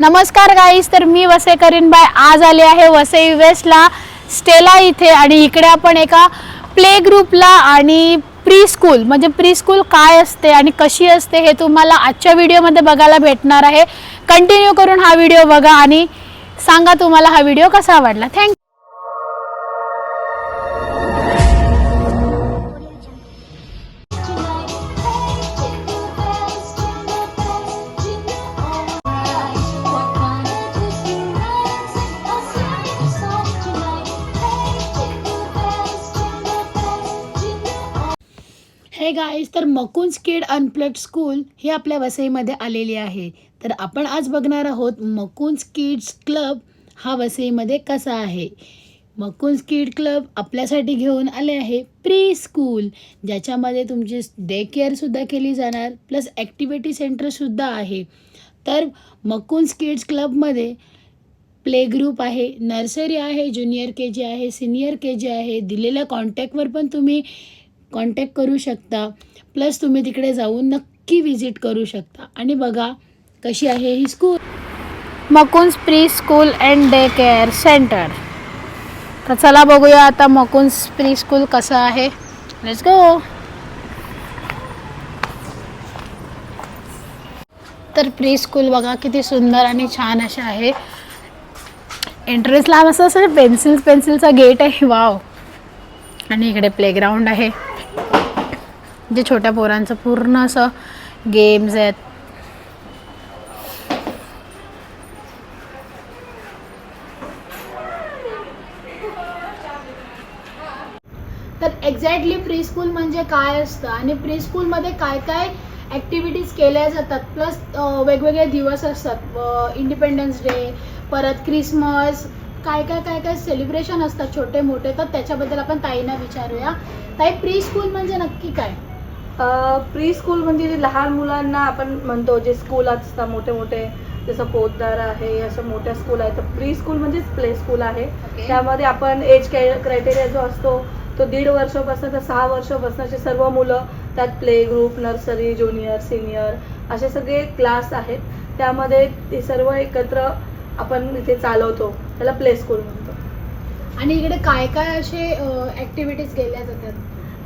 नमस्कार गाईस तर मी वसे करीन बाय आज आले आहे वसई वेस्टला स्टेला इथे आणि इकडे आपण एका प्ले ग्रुपला आणि प्री स्कूल म्हणजे प्री स्कूल काय असते आणि कशी असते हे तुम्हाला आजच्या व्हिडिओमध्ये बघायला भेटणार आहे. कंटिन्यू करून हा व्हिडिओ बघा आणि सांगा तुम्हाला हा व्हिडिओ कसा आवडला थँक्यू आहेस तर मकुन्स किड अनप्लग्ड स्कूल ही आपल्या वसईमध्ये आलेली आहे. तर आपण आज बघणार आहोत मकुन्स किड्स क्लब हा वसईमध्ये कसा आहे. मकुन्स किड क्लब आपल्यासाठी घेऊन आले आहे प्री स्कूल ज्याच्यामध्ये तुमची डे केअरसुद्धा केली जाणार प्लस ॲक्टिव्हिटी सेंटरसुद्धा आहे. तर मकुन्स किड्स क्लबमध्ये प्ले ग्रुप आहे नर्सरी आहे ज्युनियर के जी आहे सिनियर के जी आहे. दिलेल्या कॉन्टॅक्टवर पण तुम्ही कॉन्टॅक्ट करू शकता. प्लस तुम्ही तिकडे जाऊन नक्की व्हिजिट करू शकता. आणि बघा कशी आहे ही school Makoons pre school and day care centre तर चला बघूया आता मकुन्स प्री स्कूल कसं आहे. लेट्स गो तर प्री स्कूल बघा किती सुंदर आणि छान असे आहे. एंट्रन्स लांब असं असं पेन्सिल पेन्सिलचा गेट आहे. वाव आणि इकडे प्लेग्राऊंड आहे. जे छोट्या पोरांचं पूर्ण असं गेम्स आहेत. तर एक्झॅक्टली प्री स्कूल म्हणजे काय असतं आणि प्री स्कूलमध्ये काय काय ॲक्टिव्हिटीज केल्या जातात? प्लस वेगवेगळे दिवस असतात. इंडिपेंडन्स डे परत क्रिसमस काय काय काय काय सेलिब्रेशन असतात छोटे मोठे तर त्याच्याबद्दल आपण ताईंना विचारूया. ताई प्री स्कूल म्हणजे नक्की काय? प्री स्कूल म्हणजे जे लहान मुलांना आपण म्हणतो जे स्कूल असतात मोठे मोठे जसं पोतदार आहे असं मोठ्या स्कूल आहे तर प्री स्कूल म्हणजेच प्ले स्कूल आहे. त्यामध्ये आपण एज क्रायटेरिया जो असतो तो दीड वर्षापासून तर सहा वर्षापासूनचे सर्व मुलं त्यात play group nursery junior senior असे सगळे क्लास आहेत. त्यामध्ये ते सर्व एकत्र आपण इथे चालवतो त्याला प्ले स्कूल म्हणतो. आणि इकडे काय काय असे ॲक्टिव्हिटीज केल्या जातात?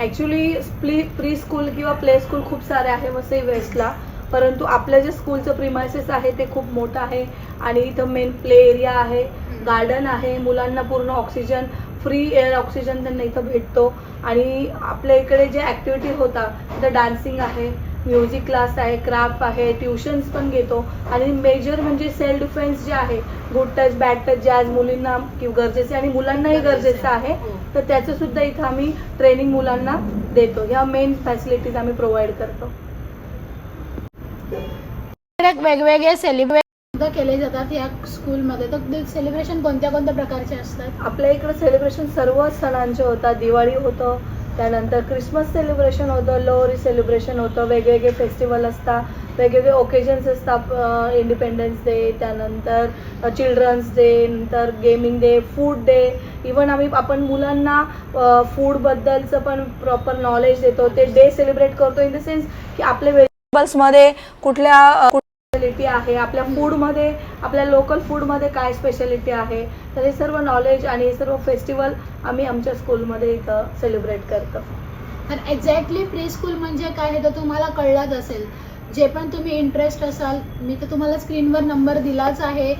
ॲक्च्युली प्ली प्री स्कूल किंवा प्ले स्कूल खूप सारे आहे वसई वेस्टला. परंतु आपलं जे स्कूलचं प्रिमायसेस आहे ते खूप मोठं आहे. आणि इथं मेन प्ले एरिया आहे. गार्डन आहे. मुलांना पूर्ण ऑक्सिजन फ्री एअर ऑक्सिजन त्यांना इथं भेटतो. आणि आपल्या इकडे जे ॲक्टिव्हिटी होतात तिथं डान्सिंग आहे. म्युझिक क्लास आहे क्राफ्ट आहे ट्युशन्स पण घेतो. आणि मेजर म्हणजे सेल्फ डिफेन्स जे आहे गुड टच बॅड टच जे आज मुलींना किंवा गरजेचे आणि मुलांनाही गरजेचं आहे. तर त्याचं सुद्धा इथं आम्ही ट्रेनिंग मुलांना देतो. ह्या मेन फॅसिलिटीज आम्ही प्रोव्हाइड करतो. वेगवेगळे सेलिब्रेट केले जातात या स्कूलमध्ये तर सेलिब्रेशन कोणत्या कोणत्या प्रकारचे असतात? आपल्या इकडे सेलिब्रेशन सर्व सणांचे होतात. दिवाळी होतं त्यानंतर क्रिसमस सेलिब्रेशन होतं लोहरी सेलिब्रेशन होतं वेगवेगळे फेस्टिवल असतात वेगवेगळे ओकेजन्स असतात इंडिपेंडन्स डे त्यानंतर चिल्ड्रन्स डे नंतर gaming day food day even आम्ही आपण मुलांना फूडबद्दलचं पण प्रॉपर नॉलेज देतो. ते डे सेलिब्रेट करतो इन द सेन्स की आपल्या व्हेजिटेबल्समध्ये कुठल्या स्पेशालिटी आहे. आपल्या फूडमध्ये आपल्या लोकल फूडमध्ये काय स्पेशालिटी आहे? तर हे सर्व नॉलेज आणि हे सर्व फेस्टिवल आम्ही आमच्या स्कूलमध्ये इथं सेलिब्रेट करतो. तर एक्झॅक्टली प्री स्कूल म्हणजे काय हे तर तुम्हाला कळलंच असेल. जे पण तुम्ही इंटरेस्ट असाल मी तर तुम्हाला स्क्रीनवर नंबर दिलाच आहे.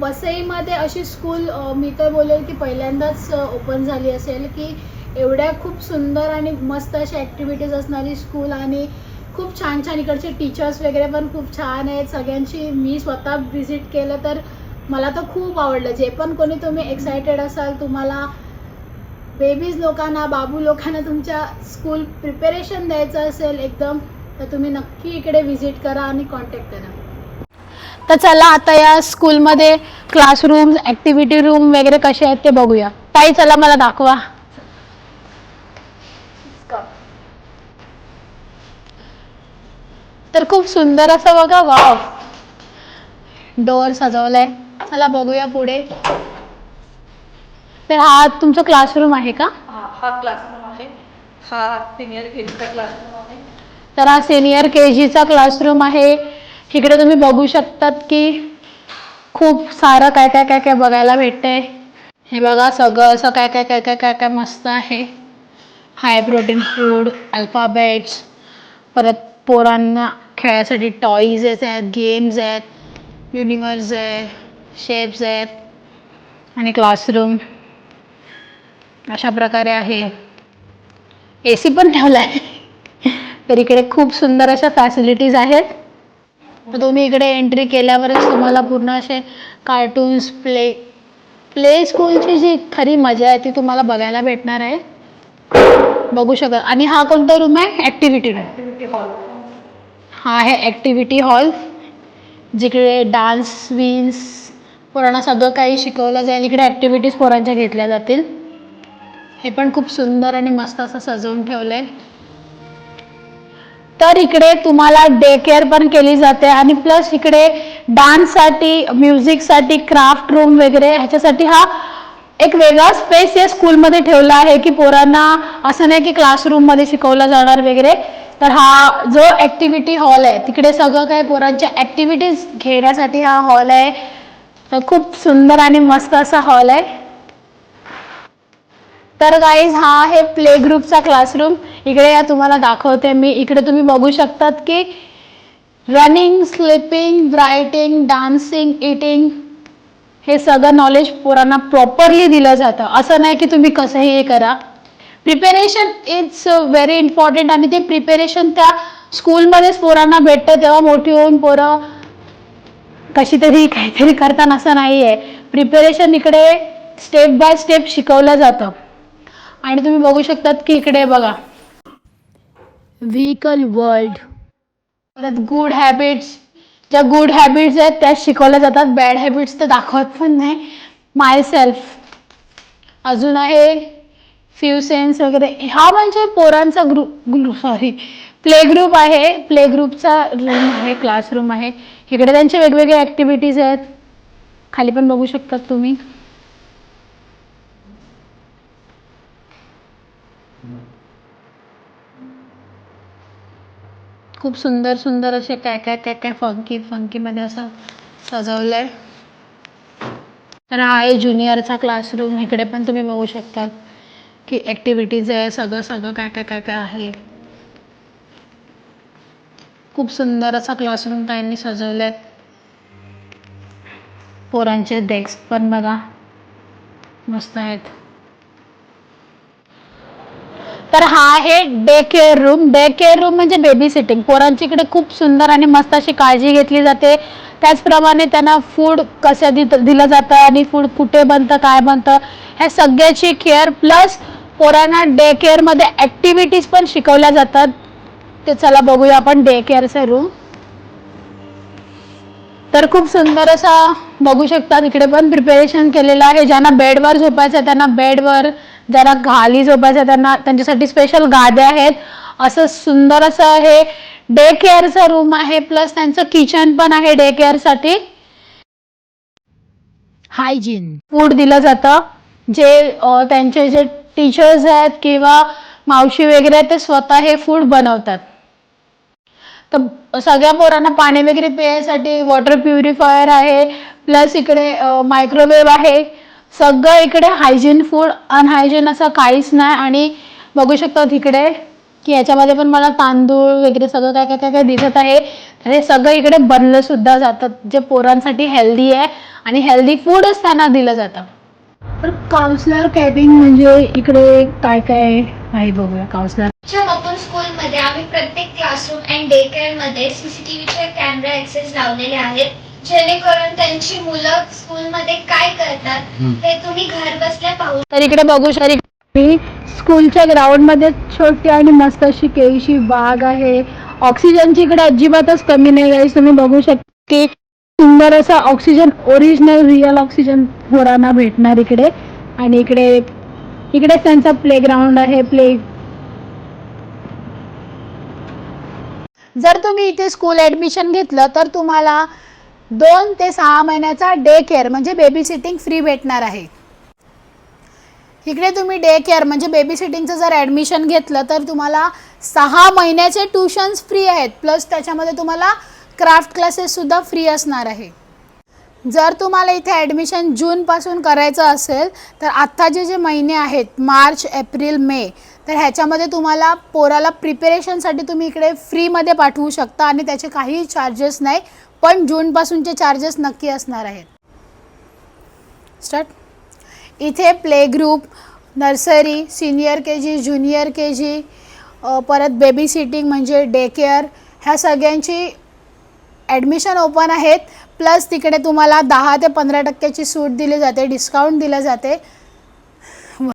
वसईमध्ये अशी स्कूल मी तर बोलेल की पहिल्यांदाच ओपन झाली असेल की एवढ्या खूप सुंदर आणि मस्त अशा ॲक्टिव्हिटीज असणारी स्कूल आणि खूप छान छान इकडचे टीचर्स वगैरे पण खूप छान आहेत. सगळ्यांची मी स्वतः व्हिजिट केलं तर मला तर खूप आवडलं. जे पण कोणी तुम्ही एक्सायटेड असाल तुम्हाला बेबीज लोकांना बाबू लोकांना तुमच्या स्कूल प्रिपेरेशन द्यायचं असेल एकदम तर तुम्ही नक्की इकडे व्हिजिट करा आणि कॉन्टॅक्ट करा. तर चला आता या स्कूलमध्ये क्लासरूम ॲक्टिव्हिटी रूम वगैरे कसे आहेत ते बघूया. ताई चला मला दाखवा. तर खूप सुंदर असं बघा वाव. डोअर सजवलाय. चला बघूया पुढे. तर हा तुमचं क्लासरूम आहे का? हा हा क्लासरूम आहे. हा सिनियर केजीचा क्लासरूम आहे. तर हा सिनियर के जीचा क्लासरूम आहे. इकडे तुम्ही बघू शकतात की खूप सारं काय काय काय काय बघायला भेटतंय. हे बघा सगळं असं काय काय काय काय काय काय मस्त आहे. हाय प्रोटीन फूड अल्फाबेट्स परत पोरांना खेळायसाठी टॉईज आहेत गेम्स आहेत युनिवर्स आहे शेप्स आहेत आणि क्लासरूम अशा प्रकारे आहे. ए सी पण ठेवला आहे. तर इकडे खूप सुंदर अशा फॅसिलिटीज आहेत. तर तुम्ही इकडे एंट्री केल्यावरच तुम्हाला पूर्ण असे कार्टून्स प्ले प्ले स्कूलची जी खरी मजा आहे ती तुम्हाला बघायला भेटणार आहे. बघू शकत. आणि हा कोणता रूम आहे? ॲक्टिव्हिटी रूम हा आहे ॲक्टिव्हिटी हॉल जिकडे डान्स विन्स पोरांना सगळं काही शिकवलं जाईल. इकडे ॲक्टिव्हिटीज पोरांच्या घेतल्या जातील. हे पण खूप सुंदर आणि मस्त असं सजवून ठेवलं आहे तर इकडे तुम्हाला डे केअर पण केली जाते आणि प्लस इकडे डान्ससाठी म्युझिकसाठी क्राफ्ट रूम वगैरे ह्याच्यासाठी हा एक वेगळा स्पेस या स्कूलमध्ये ठेवला आहे की पोरांना असं नाही की क्लासरूममध्ये शिकवलं जाणार वगैरे. तर हा जो ॲक्टिव्हिटी हॉल आहे तिकडे सगळं काय पोरांच्या ॲक्टिव्हिटीज घेण्यासाठी हा हॉल आहे. तर खूप सुंदर आणि मस्त असा हॉल आहे. तर गाईज हा आहे प्ले ग्रुपचा क्लासरूम इकडे या तुम्हाला दाखवते मी. इकडे तुम्ही बघू शकतात की running sleeping writing dancing eating हे सगळं नॉलेज पोरांना प्रॉपरली दिलं जातं. असं नाही की तुम्ही कसंही हे करा. प्रिपेरेशन इज व्हेरी इम्पॉर्टंट आणि ते प्रिपेरेशन त्या स्कूलमध्येच पोरांना भेटतं. तेव्हा मोठी होऊन पोरं कशी तरी काहीतरी करताना असं नाही आहे प्रिपेरेशन इकडे स्टेप बाय स्टेप शिकवलं जातं. आणि तुम्ही बघू शकतात की इकडे बघा. व्हेकल वर्ल्ड परत गुड हॅबिट्स ज्या गुड हॅबिट्स आहेत त्या शिकवल्या जातात. बॅड हॅबिट्स तर दाखवत पण नाही. माय सेल्फ अजून आहे फ्यू सेन्स वगैरे. हा म्हणजे पोरांचा group group sorry play group आहे. प्ले ग्रुपचा रूम आहे क्लासरूम आहे. इकडे त्यांचे वेगवेगळे ॲक्टिव्हिटीज आहेत. खाली पण बघू शकतात तुम्ही. खूप सुंदर सुंदर असे काय काय काय काय फंकी फंकीमध्ये असं सजवलं आहे तर हा आहे ज्युनियरचा क्लासरूम इकडे पण तुम्ही बघू शकतात की ॲक्टिव्हिटीज आहे सगळं सगळं काय काय काय काय आहे. खूप सुंदर असा क्लासरूम त्यांनी सजवला आहे पोरांचे डेस्क पण बघा. मस्त आहेत. तर हा आहे day care room day care room म्हणजे बेबी सिटिंग पोरांची इकडे खूप सुंदर आणि मस्त अशी काळजी घेतली जाते. त्याचप्रमाणे त्यांना फूड कसं दि दिलं जातं आणि फूड कुठे बनतं काय बनतं ह्या सगळ्याची केअर प्लस पोरांना डे केअरमध्ये ॲक्टिव्हिटीज पण शिकवल्या जातात. ते चला बघूया आपण डे केअरचा रूम तर खूप सुंदर असा बघू शकतात इकडे पण प्रिपेरेशन केलेलं आहे. ज्यांना बेडवर झोपायचं आहे त्यांना बेडवर ज्यांना खाली झोपायचं त्यांना त्यांच्यासाठी स्पेशल गाद्या आहेत. असं सुंदर असं हे डे केअरचा रूम आहे प्लस त्यांचं किचन पण आहे डे केअरसाठी हायजीन फूड दिलं जातं. जे त्यांचे जे टीचर्स आहेत किंवा मावशी वगैरे आहेत ते स्वतः हे फूड बनवतात. तर सगळ्या पोरांना पाणी वगैरे प्यायसाठी वॉटर प्युरिफायर आहे. प्लस इकडे मायक्रोवेव्ह आहे. सगळं इकडे हायजीन फूड अनहायजीन असं काहीच नाही. आणि बघू शकतात इकडे की याच्यामध्ये पण मला तांदूळ वगैरे सगळं काय काय काय काय दिसत आहे. हे सगळं इकडे बनलं सुद्धा जातं. जे पोरांसाठी हेल्दी आहे आणि हेल्दी फूडच त्यांना दिलं जातं. पण काउन्सलर कॅबिन म्हणजे इकडे काय काय आहे बघूया. काउन्सलर आमच्या स्कूलमध्ये आम्ही प्रत्येक क्लासरूम अँड डे केअरमध्ये सी कॅमेरा ऍक्सेस लावलेले आहेत. जेणेकरून त्यांची मुलं स्कूलमध्ये काय करतात हे तुम्ही घर बसल्या पाहू तर इकडे बघू शकता. स्कूलच्या ग्राउंडमध्ये छोटी आणि मस्त अशी केळीची बाग आहे. ऑक्सिजनची इकडे अजिबातच कमी नाही आहे. तुम्ही बघू शकता की सुंदर असा ऑक्सिजन ओरिजिनल रिअल ऑक्सिजन पोरांना भेटणार इकडे. आणि इकडे इकडेच त्यांचा प्लेग्राऊंड आहे. प्ले जर तुम्ही इथे स्कूल ॲडमिशन घेतलं तर तुम्हाला दोन ते सहा महिन्याचा डे केअर म्हणजे बेबी सिटिंग फ्री भेटणार आहे. इकडे तुम्ही डे केअर म्हणजे बेबी सिटिंगचं जर ॲडमिशन घेतलं तर तुम्हाला सहा महिन्याचे ट्युशन्स फ्री आहेत. प्लस त्याच्यामध्ये तुम्हाला क्राफ्ट क्लासेससुद्धा फ्री असणार आहे. जर तुम्हाला इथे ॲडमिशन जूनपासून करायचं असेल तर आत्ताचे जे महिने आहेत मार्च एप्रिल मे तर ह्याच्यामध्ये तुम्हाला पोराला प्रिपेरेशनसाठी तुम्ही इकडे फ्रीमध्ये पाठवू शकता आणि त्याचे काहीही चार्जेस नाही. पण जूनपासूनचे चार्जेस नक्की असणार आहेत. स्टार्ट इथे play group nursery senior K G junior K G परत बेबी सिटिंग म्हणजे डे केअर ह्या सगळ्यांची ॲडमिशन ओपन आहेत. प्लस तिकडे तुम्हाला दहा ते पंधरा टक्क्याची सूट दिली जाते डिस्काउंट दिलं जाते.